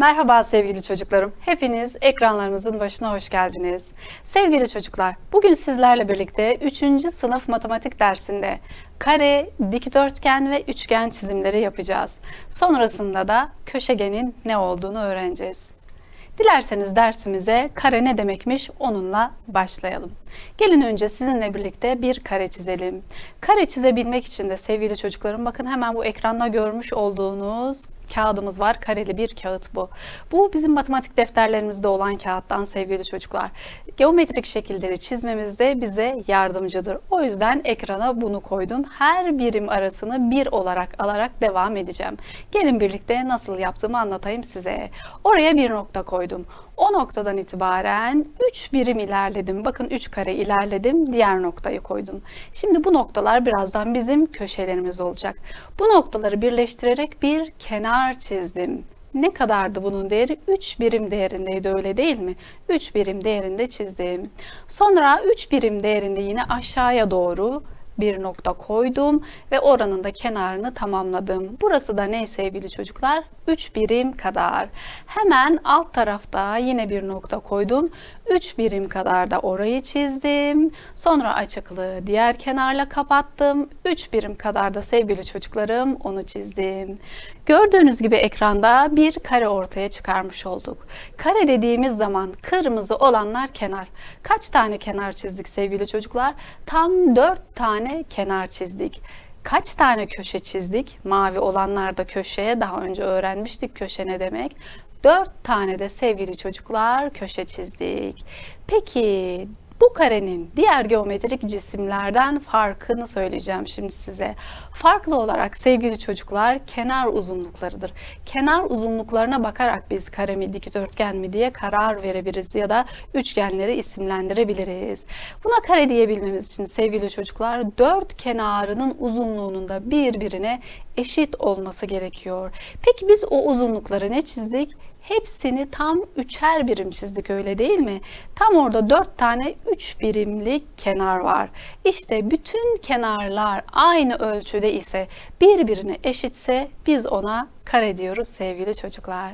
Merhaba sevgili çocuklarım. Hepiniz ekranlarınızın başına hoş geldiniz. Sevgili çocuklar, bugün sizlerle birlikte 3. sınıf matematik dersinde kare, dikdörtgen ve üçgen çizimleri yapacağız. Sonrasında da köşegenin ne olduğunu öğreneceğiz. Dilerseniz dersimize kare ne demekmiş onunla başlayalım. Gelin önce sizinle birlikte bir kare çizelim. Kare çizebilmek için de sevgili çocuklarım bakın hemen bu ekranda görmüş olduğunuz kağıdımız var. Kareli bir kağıt bu. Bu bizim matematik defterlerimizde olan kağıttan sevgili çocuklar. Geometrik şekilleri çizmemizde bize yardımcıdır. O yüzden ekrana bunu koydum. Her birim arasını bir olarak alarak devam edeceğim. Gelin birlikte nasıl yaptığımı anlatayım size. Oraya bir nokta koydum. O noktadan itibaren 3 birim ilerledim. Bakın 3 kare ilerledim. Diğer noktayı koydum. Şimdi bu noktalar birazdan bizim köşelerimiz olacak. Bu noktaları birleştirerek bir kenar çizdim. Ne kadardı bunun değeri? 3 birim değerindeydi öyle değil mi? 3 birim değerinde çizdim. Sonra 3 birim değerinde yine aşağıya doğru bir nokta koydum ve oranın da kenarını tamamladım. Burası da ne sevgili çocuklar? 3 birim kadar. Hemen alt tarafta yine bir nokta koydum. 3 birim kadar da orayı çizdim. Sonra açıklığı diğer kenarla kapattım. 3 birim kadar da sevgili çocuklarım onu çizdim. Gördüğünüz gibi ekranda bir kare ortaya çıkarmış olduk. Kare dediğimiz zaman kırmızı olanlar kenar. Kaç tane kenar çizdik sevgili çocuklar? Tam 4 tane kenar çizdik. Kaç tane köşe çizdik? Mavi olanlar da köşeye daha önce öğrenmiştik köşe ne demek. 4 tane de sevgili çocuklar köşe çizdik. Peki bu karenin diğer geometrik cisimlerden farkını söyleyeceğim şimdi size. Farklı olarak sevgili çocuklar kenar uzunluklarıdır. Kenar uzunluklarına bakarak biz kare mi dikdörtgen mi diye karar verebiliriz ya da üçgenleri isimlendirebiliriz. Buna kare diyebilmemiz için sevgili çocuklar dört kenarının uzunluğunun da birbirine eşit olması gerekiyor. Peki biz o uzunlukları ne çizdik? Hepsini tam üçer birim çizdik öyle değil mi? Tam orada dört tane üç birimlik kenar var. İşte bütün kenarlar aynı ölçüde ise birbirine eşitse biz ona kare diyoruz sevgili çocuklar.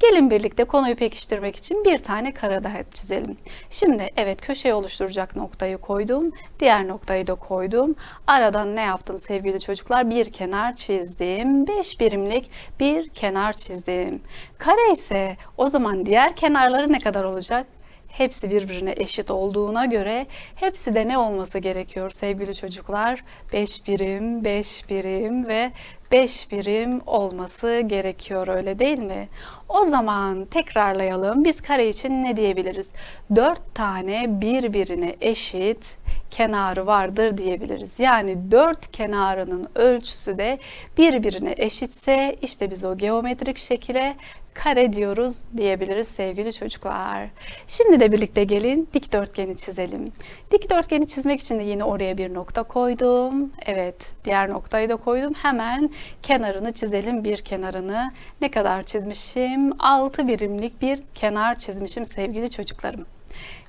Gelin birlikte konuyu pekiştirmek için bir tane kare daha çizelim. Şimdi evet köşeyi oluşturacak noktayı koydum. Diğer noktayı da koydum. Aradan ne yaptım sevgili çocuklar? Bir kenar çizdim. 5 birimlik bir kenar çizdim. Kare ise o zaman diğer kenarları ne kadar olacak? Hepsi birbirine eşit olduğuna göre hepsi de ne olması gerekiyor sevgili çocuklar? 5 birim, 5 birim ve 5 birim olması gerekiyor öyle değil mi? O zaman tekrarlayalım. Biz kare için ne diyebiliriz? 4 tane birbirine eşit kenarı vardır diyebiliriz. Yani dört kenarının ölçüsü de birbirine eşitse işte biz o geometrik şekile kare diyoruz diyebiliriz sevgili çocuklar. Şimdi de birlikte gelin dikdörtgeni çizelim. Dikdörtgeni çizmek için de yine oraya bir nokta koydum. Evet diğer noktayı da koydum. Hemen kenarını çizelim bir kenarını. Ne kadar çizmişim? 6 birimlik bir kenar çizmişim sevgili çocuklarım.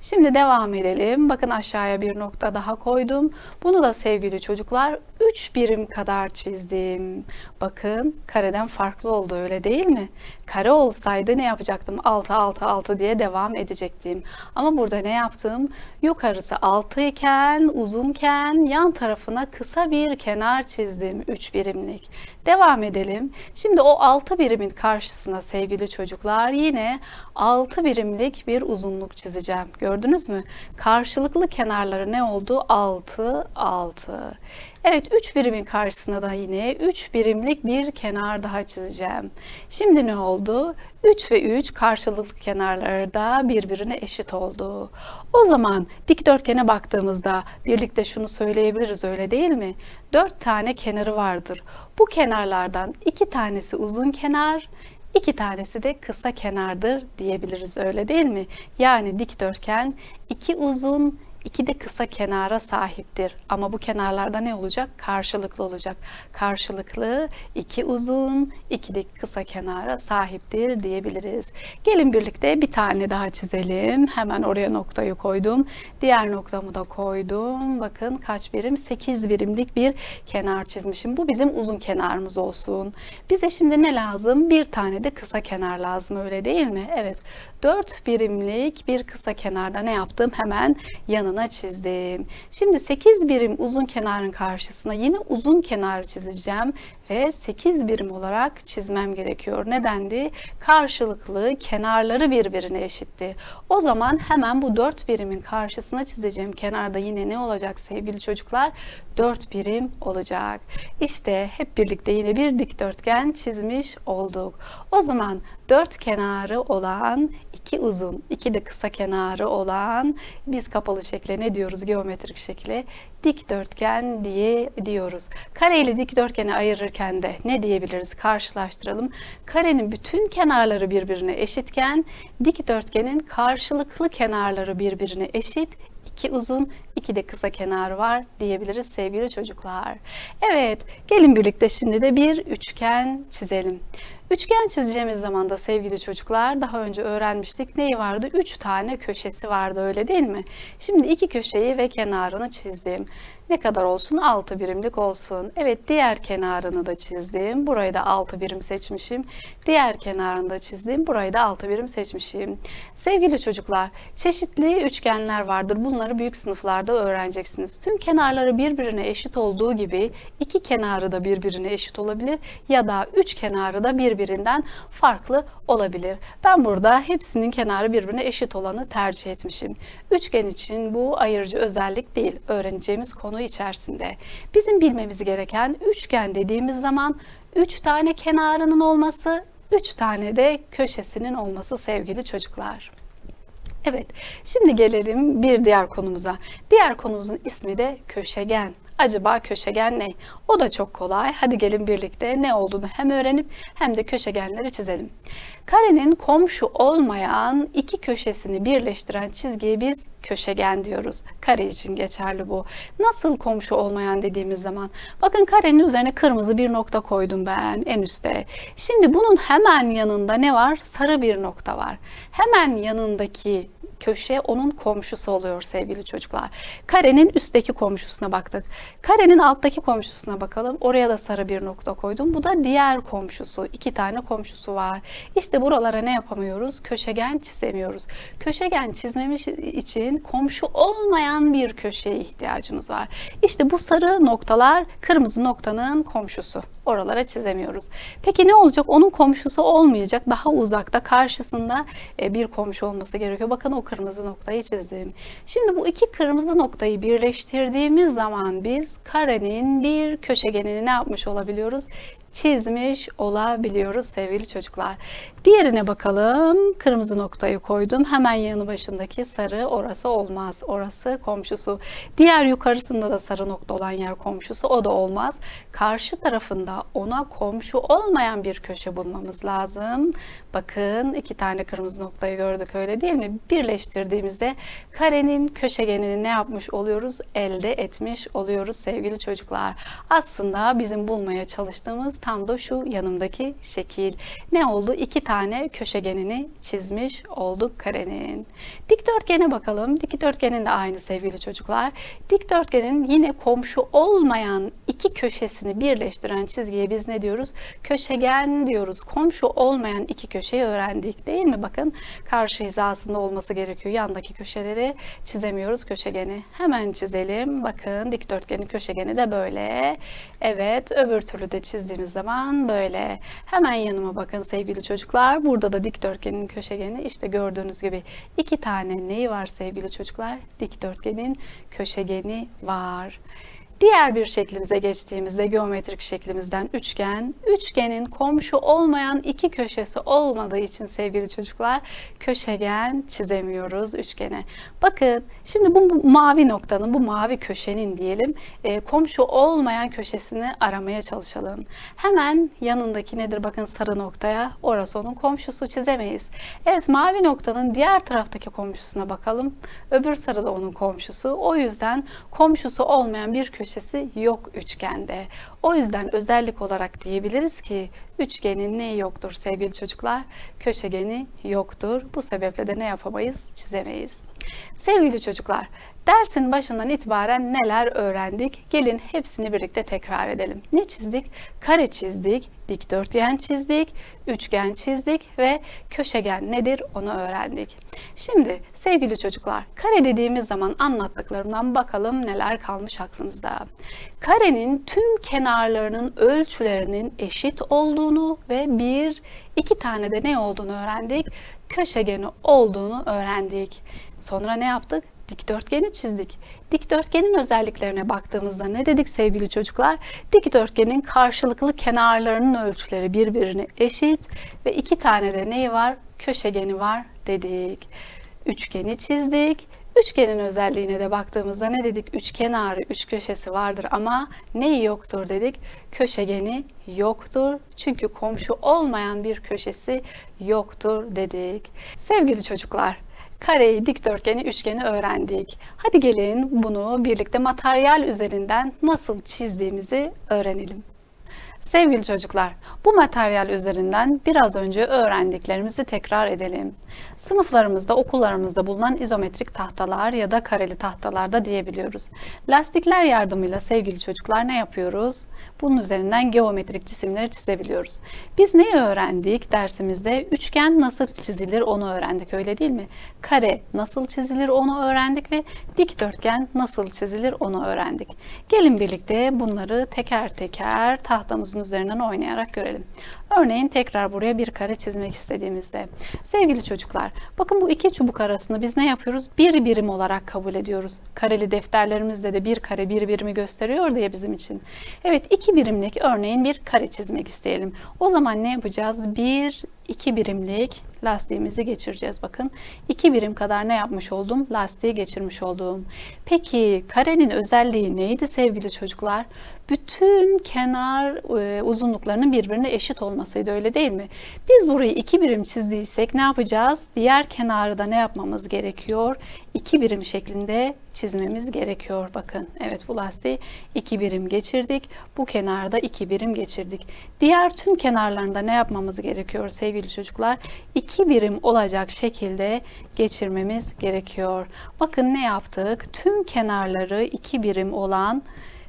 Şimdi devam edelim. Bakın aşağıya bir nokta daha koydum. Bunu da sevgili çocuklar 3 birim kadar çizdim. Bakın kareden farklı oldu öyle değil mi? Kare olsaydı ne yapacaktım? 6 6 6 diye devam edecektim. Ama burada ne yaptım? Yukarısı 6 iken uzunken yan tarafına kısa bir kenar çizdim 3 birimlik. Devam edelim. Şimdi o 6 birimin karşısına sevgili çocuklar yine 6 birimlik bir uzunluk çizeceğim. Gördünüz mü? Karşılıklı kenarları ne oldu? 6 6. Evet 3 birimin karşısına da yine 3 birimlik bir kenar daha çizeceğim. Şimdi ne oldu? 3 ve 3 karşılıklı kenarları da birbirine eşit oldu. O zaman dikdörtgene baktığımızda birlikte şunu söyleyebiliriz öyle değil mi? 4 tane kenarı vardır. Bu kenarlardan 2 tanesi uzun kenar, iki tanesi de kısa kenardır diyebiliriz öyle değil mi? Yani dikdörtgen iki uzun iki de kısa kenara sahiptir. Ama bu kenarlarda ne olacak? Karşılıklı olacak. Karşılıklı iki uzun, iki de kısa kenara sahiptir diyebiliriz. Gelin birlikte bir tane daha çizelim. Hemen oraya noktayı koydum. Diğer noktamı da koydum. Bakın kaç birim? 8 birimlik bir kenar çizmişim. Bu bizim uzun kenarımız olsun. Bize şimdi ne lazım? Bir tane de kısa kenar lazım öyle değil mi? Evet. 4 birimlik bir kısa kenarda ne yaptım? Hemen yanına çizdim. Şimdi 8 birim uzun kenarın karşısına yine uzun kenar çizeceğim ve 8 birim olarak çizmem gerekiyor. Nedendi? Karşılıklı kenarları birbirine eşitti. O zaman hemen bu 4 birimin karşısına çizeceğim kenarda yine ne olacak sevgili çocuklar? 4 birim olacak. İşte hep birlikte yine bir dikdörtgen çizmiş olduk. O zaman dört kenarı olan, iki uzun, iki de kısa kenarı olan biz kapalı şekle ne diyoruz geometrik şekle? Dikdörtgen diye diyoruz. Kare ile dikdörtgeni ayırırken de ne diyebiliriz? Karşılaştıralım. Karenin bütün kenarları birbirine eşitken dikdörtgenin karşılıklı kenarları birbirine eşit iki uzun, iki de kısa kenar var diyebiliriz sevgili çocuklar. Evet, gelin birlikte şimdi de bir üçgen çizelim. Üçgen çizeceğimiz zaman da sevgili çocuklar daha önce öğrenmiştik. Neyi vardı? Üç tane köşesi vardı öyle değil mi? Şimdi iki köşeyi ve kenarını çizdim. Ne kadar olsun? 6 birimlik olsun. Evet diğer kenarını da çizdim. Burayı da 6 birim seçmişim. Diğer kenarını da çizdim. Burayı da 6 birim seçmişim. Sevgili çocuklar, çeşitli üçgenler vardır. Bunları büyük sınıflarda öğreneceksiniz. Tüm kenarları birbirine eşit olduğu gibi iki kenarı da birbirine eşit olabilir ya da üç kenarı da birbirinden farklı olabilir. Ben burada hepsinin kenarı birbirine eşit olanı tercih etmişim. Üçgen için bu ayırıcı özellik değil. Öğreneceğimiz konu içerisinde. Bizim bilmemiz gereken üçgen dediğimiz zaman üç tane kenarının olması, üç tane de köşesinin olması sevgili çocuklar. Evet, şimdi gelelim bir diğer konumuza. Diğer konumuzun ismi de köşegen. Acaba köşegen ne? O da çok kolay. Hadi gelin birlikte ne olduğunu hem öğrenip hem de köşegenleri çizelim. Karenin komşu olmayan iki köşesini birleştiren çizgiye biz köşegen diyoruz. Kare için geçerli bu. Nasıl komşu olmayan dediğimiz zaman bakın karenin üzerine kırmızı bir nokta koydum ben en üstte. Şimdi bunun hemen yanında ne var? Sarı bir nokta var. Hemen yanındaki köşe onun komşusu oluyor sevgili çocuklar. Karenin üstteki komşusuna baktık. Karenin alttaki komşusuna bakalım. Oraya da sarı bir nokta koydum. Bu da diğer komşusu. İki tane komşusu var. İşte buralara ne yapamıyoruz? Köşegen çizemiyoruz. Köşegen çizmemiz için komşu olmayan bir köşeye ihtiyacımız var. İşte bu sarı noktalar kırmızı noktanın komşusu. Oralara çizemiyoruz. Peki ne olacak? Onun komşusu olmayacak. Daha uzakta karşısında e, bir komşu olması gerekiyor. Bakın o kırmızı noktayı çizdim. Şimdi bu iki kırmızı noktayı birleştirdiğimiz zaman biz karenin bir köşegenini ne yapmış olabiliyoruz? çizmiş olabiliyoruz sevgili çocuklar. Diğerine bakalım. Kırmızı noktayı koydum. Hemen yanı başındaki sarı orası olmaz. Orası komşusu. Diğer yukarısında da sarı nokta olan yer komşusu. O da olmaz. Karşı tarafında ona komşu olmayan bir köşe bulmamız lazım. Bakın iki tane kırmızı noktayı gördük öyle değil mi? Birleştirdiğimizde karenin köşegenini ne yapmış oluyoruz? Elde etmiş oluyoruz sevgili çocuklar. Aslında bizim bulmaya çalıştığımız tam da şu yanımdaki şekil. Ne oldu? İki tane köşegenini çizmiş olduk karenin. Dikdörtgene bakalım. Dikdörtgenin de aynı sevgili çocuklar. Dikdörtgenin yine komşu olmayan iki köşesini birleştiren çizgiye biz ne diyoruz? Köşegen diyoruz. Komşu olmayan iki köşeyi öğrendik değil mi? Bakın karşı hizasında olması gerekiyor. Yandaki köşeleri çizemiyoruz köşegeni. Hemen çizelim. Bakın dikdörtgenin köşegeni de böyle. Evet öbür türlü de çizdiğimiz zaman böyle. Hemen yanıma bakın sevgili çocuklar. Burada da dikdörtgenin köşegeni işte gördüğünüz gibi iki tane neyi var sevgili çocuklar? Dikdörtgenin köşegeni var. Diğer bir şeklimize geçtiğimizde geometrik şeklimizden üçgen. Üçgenin komşu olmayan iki köşesi olmadığı için sevgili çocuklar köşegen çizemiyoruz üçgene. Bakın şimdi bu, mavi noktanın, bu mavi köşenin diyelim e, komşu olmayan köşesini aramaya çalışalım. Hemen yanındaki nedir? Bakın sarı noktaya. Orası onun komşusu çizemeyiz. Evet mavi noktanın diğer taraftaki komşusuna bakalım. Öbür sarı da onun komşusu. O yüzden komşusu olmayan bir köşesi yok üçgende. O yüzden özellik olarak diyebiliriz ki üçgenin ne yoktur sevgili çocuklar? Köşegeni yoktur. Bu sebeple de ne yapamayız? Çizemeyiz. Sevgili çocuklar, dersin başından itibaren neler öğrendik? Gelin hepsini birlikte tekrar edelim. Ne çizdik? Kare çizdik, dikdörtgen çizdik, üçgen çizdik ve köşegen nedir onu öğrendik. Şimdi sevgili çocuklar, kare dediğimiz zaman anlattıklarımdan bakalım neler kalmış aklınızda. Karenin tüm kenarlarının ölçülerinin eşit olduğunu ve bir, iki tane de ne olduğunu öğrendik? Köşegeni olduğunu öğrendik. Sonra ne yaptık? Dikdörtgeni çizdik. Dikdörtgenin özelliklerine baktığımızda ne dedik sevgili çocuklar? Dikdörtgenin karşılıklı kenarlarının ölçüleri birbirine eşit ve iki tane de neyi var? Köşegeni var dedik. Üçgeni çizdik. Üçgenin özelliğine de baktığımızda ne dedik? Üç kenarı, üç köşesi vardır ama neyi yoktur dedik? Köşegeni yoktur. Çünkü komşu olmayan bir köşesi yoktur dedik. Sevgili çocuklar, kareyi, dikdörtgeni, üçgeni öğrendik. Hadi gelin bunu birlikte materyal üzerinden nasıl çizdiğimizi öğrenelim. Sevgili çocuklar, bu materyal üzerinden biraz önce öğrendiklerimizi tekrar edelim. Sınıflarımızda, okullarımızda bulunan izometrik tahtalar ya da kareli tahtalar da diyebiliyoruz. Lastikler yardımıyla sevgili çocuklar ne yapıyoruz? Bunun üzerinden geometrik cisimleri çizebiliyoruz. Biz neyi öğrendik dersimizde? Üçgen nasıl çizilir onu öğrendik öyle değil mi? Kare nasıl çizilir onu öğrendik ve dikdörtgen nasıl çizilir onu öğrendik. Gelin birlikte bunları teker teker tahtamızın üzerinden oynayarak görelim. Örneğin tekrar buraya bir kare çizmek istediğimizde. Sevgili çocuklar, bakın bu iki çubuk arasında biz ne yapıyoruz? Bir birim olarak kabul ediyoruz. Kareli defterlerimizde de bir kare bir birimi gösteriyor diye bizim için. Evet, iki birimlik örneğin bir kare çizmek isteyelim. O zaman ne yapacağız? Bir, iki birimlik lastiğimizi geçireceğiz. Bakın iki birim kadar ne yapmış oldum? Lastiği geçirmiş oldum. Peki karenin özelliği neydi sevgili çocuklar? Bütün kenar e, uzunluklarının birbirine eşit olmasıydı öyle değil mi? Biz burayı iki birim çizdiysek ne yapacağız? Diğer kenarı da ne yapmamız gerekiyor? İki birim şeklinde çizmemiz gerekiyor. Bakın evet bu lastiği iki birim geçirdik. Bu kenarda iki birim geçirdik. Diğer tüm kenarlarında ne yapmamız gerekiyor sevgili çocuklar? İki birim olacak şekilde geçirmemiz gerekiyor. Bakın ne yaptık? Tüm kenarları iki birim olan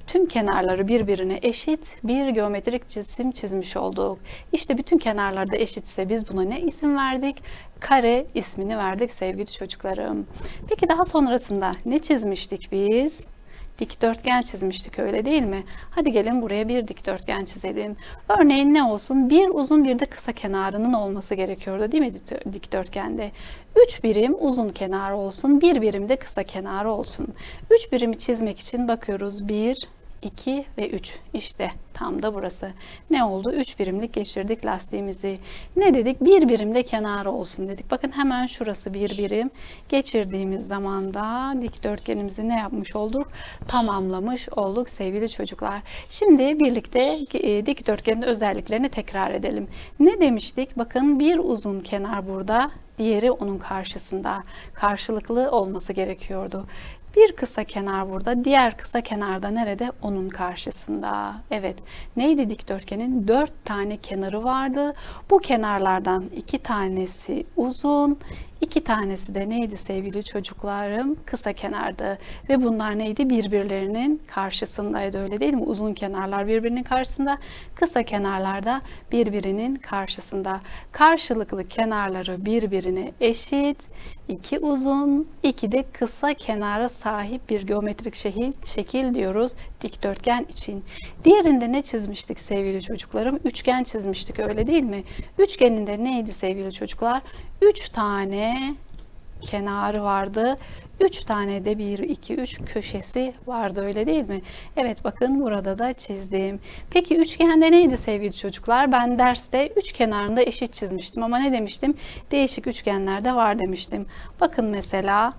tüm kenarları birbirine eşit bir geometrik cisim çizmiş olduk. İşte bütün kenarlarda eşitse biz buna ne isim verdik? Kare ismini verdik sevgili çocuklarım. Peki daha sonrasında ne çizmiştik biz? Dikdörtgen çizmiştik öyle değil mi? Hadi gelin buraya bir dikdörtgen çizelim. Örneğin ne olsun? Bir uzun bir de kısa kenarının olması gerekiyordu değil mi dikdörtgende? Üç birim uzun kenar olsun, bir birim de kısa kenar olsun. Üç birimi çizmek için bakıyoruz. Bir, 2 ve 3. İşte tam da burası. Ne oldu? 3 birimlik geçirdik lastiğimizi. Ne dedik? Bir birimde kenarı olsun dedik. Bakın hemen şurası bir birim. Geçirdiğimiz zaman da dikdörtgenimizi ne yapmış olduk? Tamamlamış olduk sevgili çocuklar. Şimdi birlikte e, dikdörtgenin özelliklerini tekrar edelim. Ne demiştik? Bakın bir uzun kenar burada, diğeri onun karşısında. Karşılıklı olması gerekiyordu. Bir kısa kenar burada, diğer kısa kenarda nerede? Onun karşısında. Evet, neydi dikdörtgenin? Dört tane kenarı vardı. Bu kenarlardan iki tanesi uzun, İki tanesi de neydi sevgili çocuklarım? Kısa kenardı. Ve bunlar neydi? Birbirlerinin karşısındaydı öyle değil mi? Uzun kenarlar birbirinin karşısında, kısa kenarlar da birbirinin karşısında. Karşılıklı kenarları birbirine eşit, iki uzun, iki de kısa kenara sahip bir geometrik şekil, şekil diyoruz dikdörtgen için. Diğerinde ne çizmiştik sevgili çocuklarım? Üçgen çizmiştik öyle değil mi? Üçgeninde neydi sevgili çocuklar? Üç tane kenarı vardı. 3 tane de 1, 2, 3 köşesi vardı öyle değil mi? Evet bakın burada da çizdim. Peki üçgende neydi sevgili çocuklar? Ben derste üç kenarında eşit çizmiştim ama ne demiştim? Değişik üçgenlerde var demiştim. Bakın mesela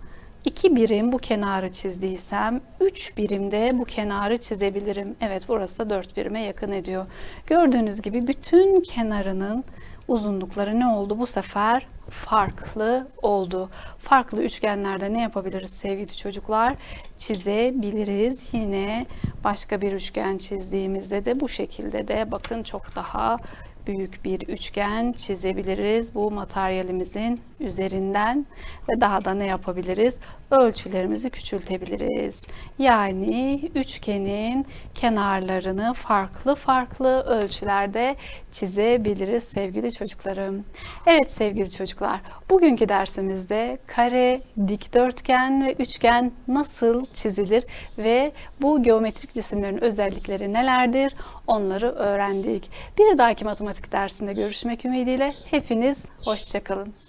2 birim bu kenarı çizdiysem 3 birimde bu kenarı çizebilirim. Evet burası da 4 birime yakın ediyor. Gördüğünüz gibi bütün kenarının uzunlukları ne oldu bu sefer? Farklı oldu. Farklı üçgenlerde ne yapabiliriz sevgili çocuklar? Çizebiliriz. Yine başka bir üçgen çizdiğimizde de bu şekilde de bakın çok daha büyük bir üçgen çizebiliriz bu materyalimizin üzerinden ve daha da ne yapabiliriz? Ölçülerimizi küçültebiliriz. Yani üçgenin kenarlarını farklı farklı ölçülerde çizebiliriz sevgili çocuklarım. Evet sevgili çocuklar, bugünkü dersimizde kare, dikdörtgen ve üçgen nasıl çizilir ve bu geometrik cisimlerin özellikleri nelerdir? Onları öğrendik. Bir dahaki matematik dersinde görüşmek ümidiyle hepiniz hoşçakalın.